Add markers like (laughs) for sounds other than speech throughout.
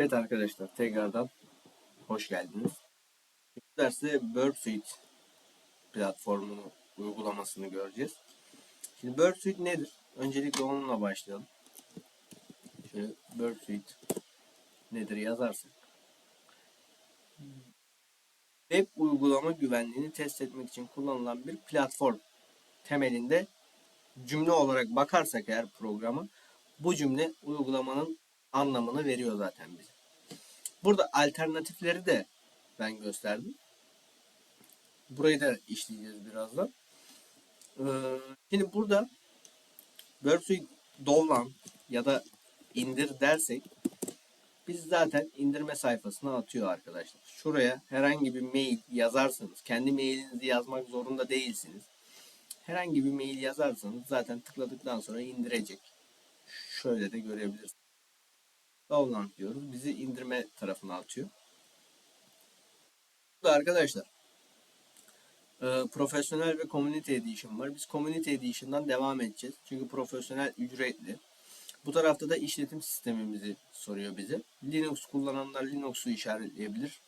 Evet arkadaşlar tekrardan hoş geldiniz. Bu derste Burpsuite platformunu uygulamasını göreceğiz. Şimdi Burpsuite nedir? Öncelikle onunla başlayalım. Şöyle Burpsuite nedir yazarsak. Web uygulama güvenliğini test etmek için kullanılan bir platform temelinde cümle olarak bakarsak eğer programa bu cümle uygulamanın anlamını veriyor zaten bize. Burada alternatifleri de ben gösterdim. Burayı da işleyeceğiz birazdan. Ee, şimdi burada Burpsuite download ya da indir dersek biz zaten indirme sayfasına atıyor arkadaşlar. Şuraya herhangi bir mail yazarsanız, kendi mailinizi yazmak zorunda değilsiniz. Herhangi bir mail yazarsanız zaten tıkladıktan sonra indirecek. Şöyle de görebilirsiniz. Download diyoruz. Bizi indirme tarafına atıyor. Burada arkadaşlar e, profesyonel ve community edition var. Biz community edition'dan devam edeceğiz. Çünkü profesyonel ücretli. Bu tarafta da işletim sistemimizi soruyor bize. Linux kullananlar Linux'u işaretleyebilir.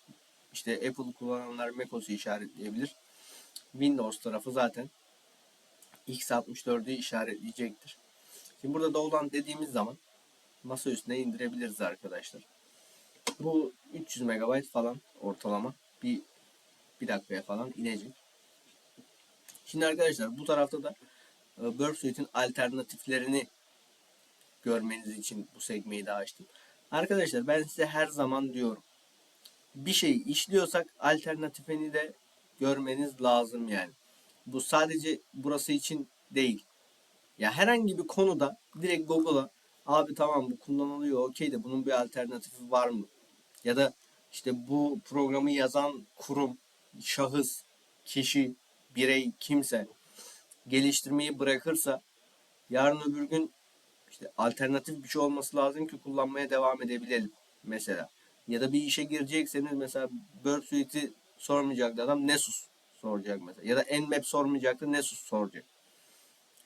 İşte Apple kullananlar macOS'u işaretleyebilir. Windows tarafı zaten x64'ü işaretleyecektir. Şimdi burada download dediğimiz zaman masa üstüne indirebiliriz arkadaşlar. Bu 300 MB falan ortalama bir bir dakikaya falan inecek. Şimdi arkadaşlar bu tarafta da e, Burpsuite'in alternatiflerini görmeniz için bu sekmeyi de açtım. Arkadaşlar ben size her zaman diyorum. Bir şey işliyorsak alternatifini de görmeniz lazım yani. Bu sadece burası için değil. Ya herhangi bir konuda direkt Google'a abi tamam bu kullanılıyor okey de bunun bir alternatifi var mı? Ya da işte bu programı yazan kurum, şahıs, kişi, birey, kimse geliştirmeyi bırakırsa yarın öbür gün işte alternatif bir şey olması lazım ki kullanmaya devam edebilelim mesela. Ya da bir işe girecekseniz mesela Burpsuite'i sormayacaktı adam Nesus soracak mesela. Ya da Nmap sormayacaktı Nesus soracak.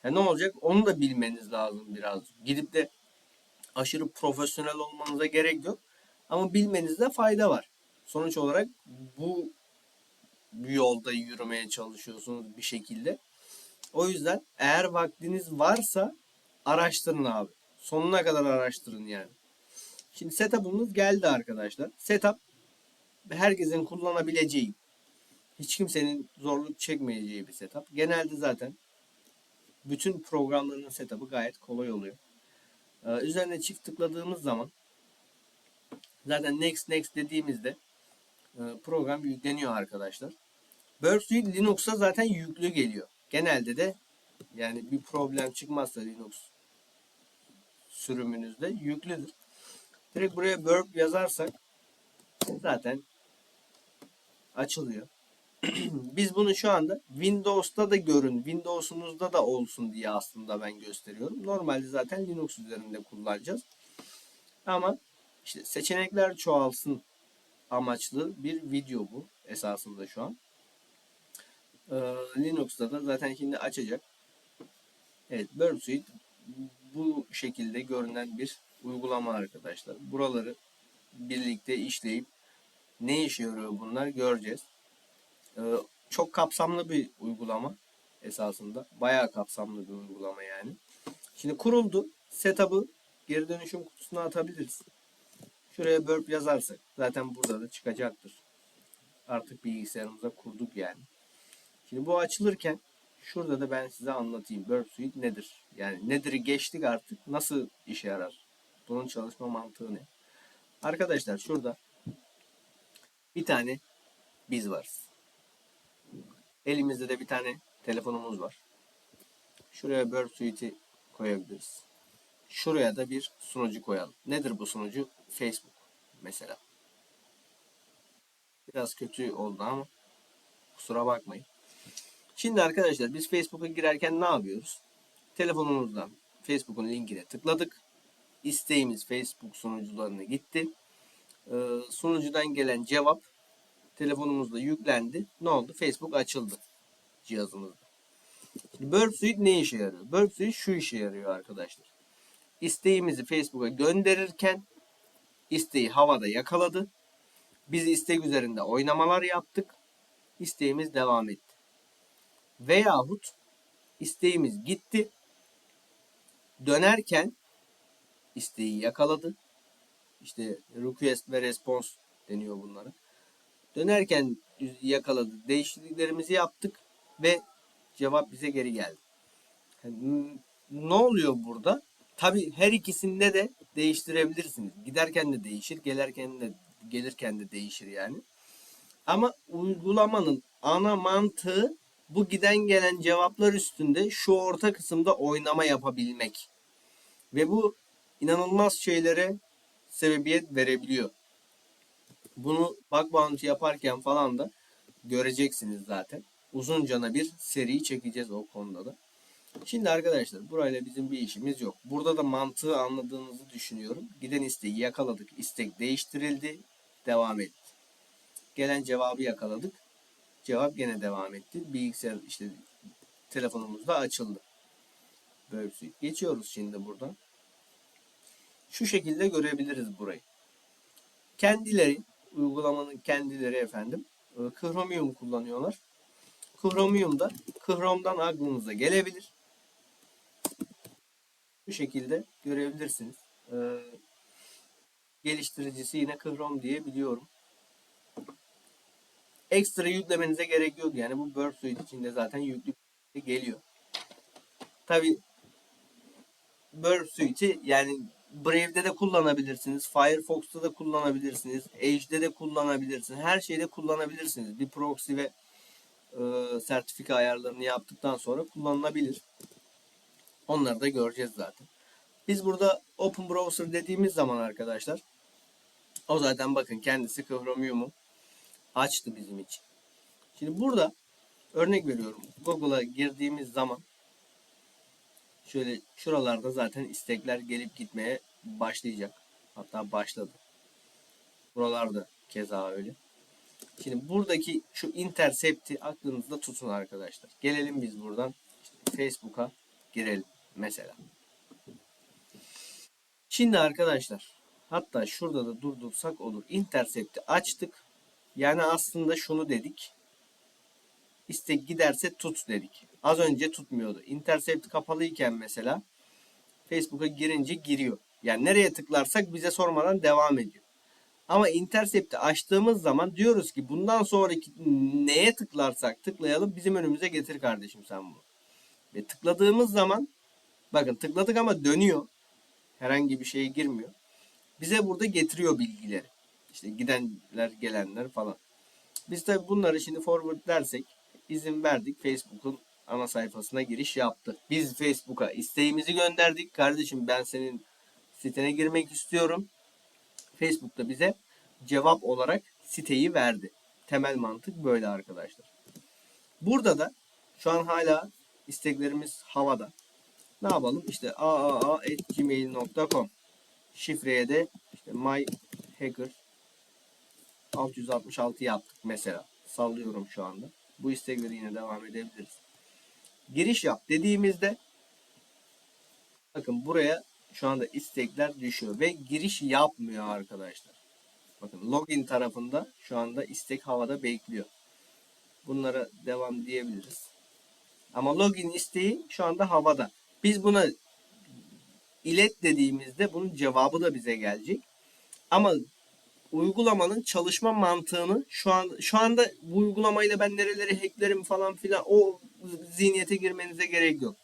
Ya ne olacak? Onu da bilmeniz lazım biraz. Gidip de aşırı profesyonel olmanıza gerek yok. Ama bilmenizde fayda var. Sonuç olarak bu yolda yürümeye çalışıyorsunuz bir şekilde. O yüzden eğer vaktiniz varsa araştırın abi. Sonuna kadar araştırın yani. Şimdi setup'ımız geldi arkadaşlar. Setup herkesin kullanabileceği, hiç kimsenin zorluk çekmeyeceği bir setup. Genelde zaten bütün programların setup'ı gayet kolay oluyor. Ee, üzerine çift tıkladığımız zaman zaten next next dediğimizde e, program yükleniyor arkadaşlar. Burpsuite Linux'a zaten yüklü geliyor. Genelde de yani bir problem çıkmazsa Linux sürümünüzde yüklüdür. Direkt buraya burp yazarsak zaten açılıyor. (clears throat) Biz bunu şu anda Windows'ta da görün, Windows'unuzda da olsun diye aslında ben gösteriyorum. Normalde zaten Linux üzerinde kullanacağız. Ama işte seçenekler çoğalsın amaçlı bir video bu esasında şu an. Ee, Linux'ta da zaten şimdi açacak. Evet, Burpsuite bu şekilde görünen bir uygulama arkadaşlar. Buraları birlikte işleyip ne işe yarıyor bunlar göreceğiz. Ee, çok kapsamlı bir uygulama esasında. Bayağı kapsamlı bir uygulama yani. Şimdi kuruldu. Setup'ı geri dönüşüm kutusuna atabiliriz. Şuraya burp yazarsak zaten burada da çıkacaktır. Artık bilgisayarımıza kurduk yani. Şimdi bu açılırken şurada da ben size anlatayım. Burp Suite nedir? Yani nedir'i geçtik artık. Nasıl işe yarar? Bunun çalışma mantığı ne? Arkadaşlar şurada bir tane biz varız. Elimizde de bir tane telefonumuz var. Şuraya Burp Suite'i koyabiliriz. Şuraya da bir sunucu koyalım. Nedir bu sunucu? Facebook mesela. Biraz kötü oldu ama kusura bakmayın. Şimdi arkadaşlar biz Facebook'a girerken ne yapıyoruz? Telefonumuzdan Facebook'un linkine tıkladık. İsteğimiz Facebook sunucularına gitti. Ee, sunucudan gelen cevap telefonumuzda yüklendi. Ne oldu? Facebook açıldı cihazımızda. Burp Suite ne işe yarıyor? Burp Suite şu işe yarıyor arkadaşlar. İsteğimizi Facebook'a gönderirken isteği havada yakaladı. Biz istek üzerinde oynamalar yaptık. İsteğimiz devam etti. Veyahut isteğimiz gitti. Dönerken isteği yakaladı. İşte request ve response deniyor bunlara. Dönerken yakaladı. Değişikliklerimizi yaptık ve cevap bize geri geldi. Yani ne oluyor burada? Tabi her ikisinde de değiştirebilirsiniz. Giderken de değişir, gelirken de gelirken de değişir yani. Ama uygulamanın ana mantığı bu giden gelen cevaplar üstünde şu orta kısımda oynama yapabilmek. Ve bu inanılmaz şeylere sebebiyet verebiliyor. Bunu bug bounty yaparken falan da göreceksiniz zaten. Uzuncana bir seri çekeceğiz o konuda da. Şimdi arkadaşlar burayla bizim bir işimiz yok. Burada da mantığı anladığınızı düşünüyorum. Giden isteği yakaladık. İstek değiştirildi. Devam etti. Gelen cevabı yakaladık. Cevap gene devam etti. Bilgisayar işte telefonumuzda açıldı. Böyle şey. Geçiyoruz şimdi buradan. Şu şekilde görebiliriz burayı. Kendileri, uygulamanın kendileri efendim, e, Chromium kullanıyorlar. Chromium'da, Chrome'dan aklınıza gelebilir. Bu şekilde görebilirsiniz. Ee, geliştiricisi yine Chrome diye biliyorum. Ekstra yüklemenize gerek yok. Yani bu Burp Suite içinde zaten yüklü geliyor. Tabi Burp Suite'i yani Brave'de de kullanabilirsiniz. Firefox'ta da kullanabilirsiniz. Edge'de de kullanabilirsiniz. Her şeyde kullanabilirsiniz. Bir proxy ve e, sertifika ayarlarını yaptıktan sonra kullanılabilir. Onları da göreceğiz zaten. Biz burada Open Browser dediğimiz zaman arkadaşlar o zaten bakın kendisi Chromium'u açtı bizim için. Şimdi burada örnek veriyorum. Google'a girdiğimiz zaman şöyle şuralarda zaten istekler gelip gitmeye başlayacak. Hatta başladı. Buralarda keza öyle. Şimdi buradaki şu intercept'i aklınızda tutun arkadaşlar. Gelelim biz buradan işte Facebook'a girelim mesela. Şimdi arkadaşlar hatta şurada da durdursak olur. Intercept'i açtık. Yani aslında şunu dedik. İstek giderse tut dedik. Az önce tutmuyordu. Intercept kapalıyken mesela Facebook'a girince giriyor. Yani nereye tıklarsak bize sormadan devam ediyor. Ama Intercept'i açtığımız zaman diyoruz ki bundan sonraki neye tıklarsak tıklayalım bizim önümüze getir kardeşim sen bunu. Ve tıkladığımız zaman bakın tıkladık ama dönüyor. Herhangi bir şeye girmiyor. Bize burada getiriyor bilgileri. İşte gidenler gelenler falan. Biz tabi bunları şimdi forward dersek izin verdik. Facebook'un ana sayfasına giriş yaptı. Biz Facebook'a isteğimizi gönderdik. Kardeşim ben senin sitene girmek istiyorum. Facebook'ta bize cevap olarak siteyi verdi. Temel mantık böyle arkadaşlar. Burada da şu an hala isteklerimiz havada. Ne yapalım? İşte aaa.gmail.com şifreye de işte myhacker 666 yaptık mesela. Sallıyorum şu anda. Bu istekleri yine devam edebiliriz. Giriş yap dediğimizde bakın buraya şu anda istekler düşüyor ve giriş yapmıyor arkadaşlar. Bakın login tarafında şu anda istek havada bekliyor. Bunlara devam diyebiliriz. Ama login isteği şu anda havada. Biz buna ilet dediğimizde bunun cevabı da bize gelecek. Ama uygulamanın çalışma mantığını şu an şu anda bu uygulamayla ben nereleri hacklerim falan filan o zihniyete girmenize gerek yok.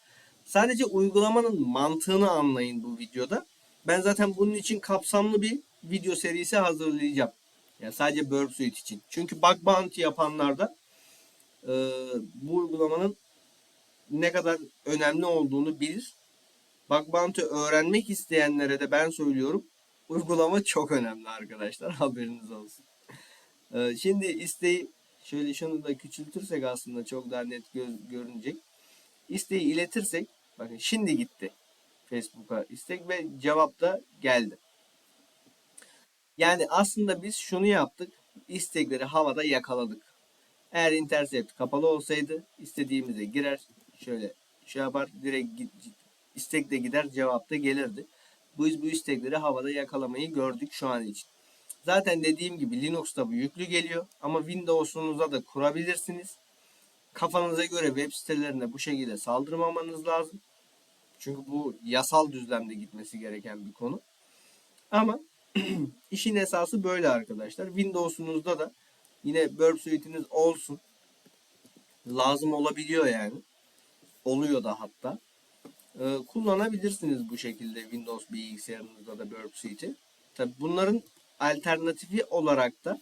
Sadece uygulamanın mantığını anlayın bu videoda. Ben zaten bunun için kapsamlı bir video serisi hazırlayacağım. Yani sadece Burp Suite için. Çünkü bug bounty yapanlarda e, bu uygulamanın ne kadar önemli olduğunu bilir. Bug bounty öğrenmek isteyenlere de ben söylüyorum. Uygulama çok önemli arkadaşlar. (laughs) Haberiniz olsun. E, şimdi isteği şöyle şunu da küçültürsek aslında çok daha net göz, görünecek. İsteği iletirsek bakın şimdi gitti Facebook'a istek ve cevap da geldi. Yani aslında biz şunu yaptık. istekleri havada yakaladık. Eğer intercept kapalı olsaydı istediğimize girer. Şöyle şey yapar direkt istek de gider cevap da gelirdi. Biz bu istekleri havada yakalamayı gördük şu an için. Zaten dediğim gibi Linux'ta bu yüklü geliyor ama Windows'unuza da kurabilirsiniz. Kafanıza göre web sitelerine bu şekilde saldırmamanız lazım. Çünkü bu yasal düzlemde gitmesi gereken bir konu. Ama (clears throat) işin esası böyle arkadaşlar. Windows'unuzda da yine Burp Suite'iniz olsun. Lazım olabiliyor yani. Oluyor da hatta. Ee, kullanabilirsiniz bu şekilde Windows bilgisayarınızda da Burp Suite'i. Tabi bunların alternatifi olarak da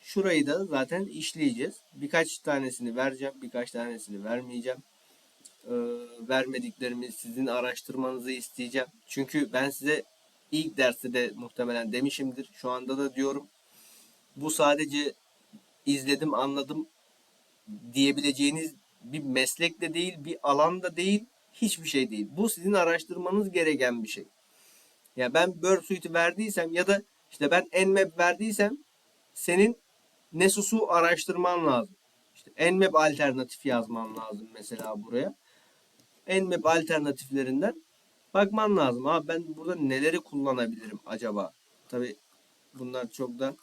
şurayı da zaten işleyeceğiz. Birkaç tanesini vereceğim, birkaç tanesini vermeyeceğim. Ee, vermediklerimi sizin araştırmanızı isteyeceğim. Çünkü ben size ilk derste de muhtemelen demişimdir. Şu anda da diyorum. Bu sadece izledim, anladım diyebileceğiniz bir meslek de değil, bir alan da değil, hiçbir şey değil. Bu sizin araştırmanız gereken bir şey. Ya ben Bird Suite'i verdiysem ya da işte ben Nmap verdiysem senin Nesus'u araştırman lazım. İşte Nmap alternatif yazman lazım mesela buraya. Nmap alternatiflerinden bakman lazım. Abi ben burada neleri kullanabilirim acaba? Tabi bunlar çok da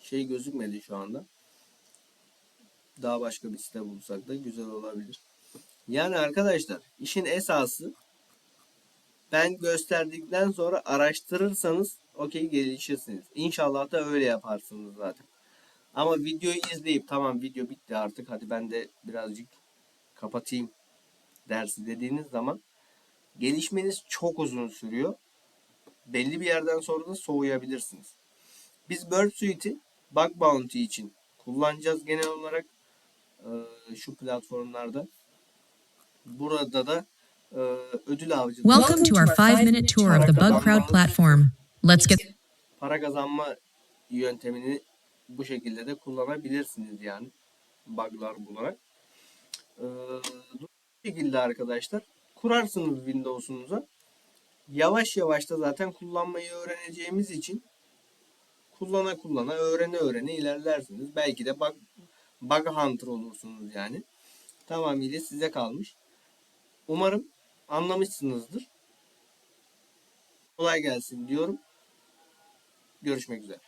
şey gözükmedi şu anda. Daha başka bir site bulsak da güzel olabilir. Yani arkadaşlar işin esası ben gösterdikten sonra araştırırsanız okey gelişirsiniz. İnşallah da öyle yaparsınız zaten. Ama videoyu izleyip tamam video bitti artık hadi ben de birazcık kapatayım dersi dediğiniz zaman gelişmeniz çok uzun sürüyor. Belli bir yerden sonra da soğuyabilirsiniz. Biz Bird Suite'i Bug Bounty için kullanacağız genel olarak şu platformlarda. Burada da e, ödül avcı Welcome to our five minute tour of the Bug Crowd platform. Let's get para kazanma yöntemini bu şekilde de kullanabilirsiniz yani bug'lar bularak. Ee, bu şekilde arkadaşlar kurarsınız Windows'unuza. Yavaş yavaş da zaten kullanmayı öğreneceğimiz için kullana kullana öğrene öğrene ilerlersiniz. Belki de bug, bug hunter olursunuz yani. Tamamıyla size kalmış. Umarım anlamışsınızdır. Kolay gelsin diyorum. Görüşmek üzere.